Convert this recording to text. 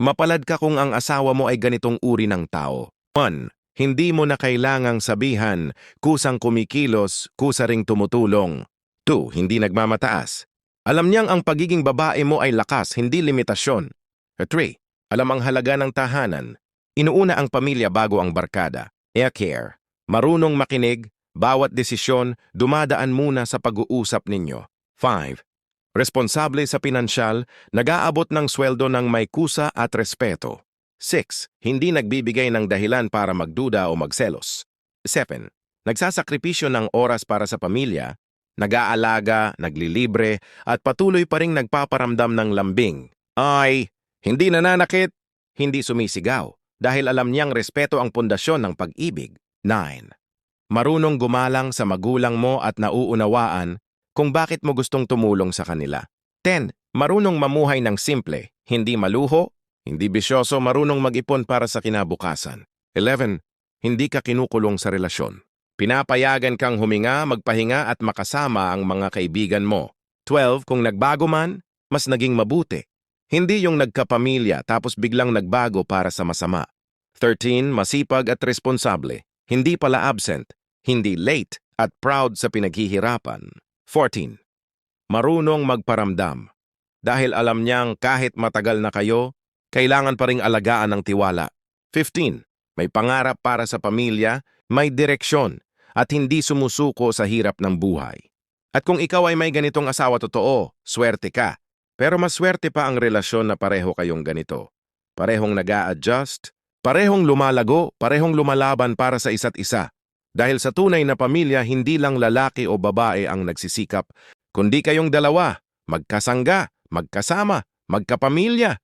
Mapalad ka kung ang asawa mo ay ganitong uri ng tao. 1. Hindi mo na kailangang sabihan, kusang kumikilos, kusa tumutulong. 2. Hindi nagmamataas. Alam niyang ang pagiging babae mo ay lakas, hindi limitasyon. 3. Alam ang halaga ng tahanan. Inuuna ang pamilya bago ang barkada. Air care. Marunong makinig, bawat desisyon dumadaan muna sa pag-uusap ninyo. 5. Responsable sa pinansyal, nag-aabot ng sweldo ng may kusa at respeto. 6. Hindi nagbibigay ng dahilan para magduda o magselos. 7. Nagsasakripisyo ng oras para sa pamilya, nag-aalaga, naglilibre, at patuloy pa ring nagpaparamdam ng lambing. Ay, hindi nananakit, hindi sumisigaw, dahil alam niyang respeto ang pundasyon ng pag-ibig. 9. Marunong gumalang sa magulang mo at nauunawaan kung bakit mo gustong tumulong sa kanila. 10. Marunong mamuhay ng simple, hindi maluho, hindi bisyoso, marunong mag-ipon para sa kinabukasan. 11. Hindi ka kinukulong sa relasyon. Pinapayagan kang huminga, magpahinga at makasama ang mga kaibigan mo. 12. Kung nagbago man, mas naging mabuti. Hindi yung nagkapamilya tapos biglang nagbago para sa masama. 13. Masipag at responsable. Hindi pala absent, hindi late at proud sa pinaghihirapan. 14. Marunong magparamdam. Dahil alam niyang kahit matagal na kayo, kailangan pa ring alagaan ng tiwala. 15. May pangarap para sa pamilya, may direksyon, at hindi sumusuko sa hirap ng buhay. At kung ikaw ay may ganitong asawa totoo, swerte ka. Pero mas swerte pa ang relasyon na pareho kayong ganito. Parehong nag adjust parehong lumalago, parehong lumalaban para sa isa't isa. Dahil sa tunay na pamilya, hindi lang lalaki o babae ang nagsisikap, kundi kayong dalawa, magkasangga, magkasama, magkapamilya.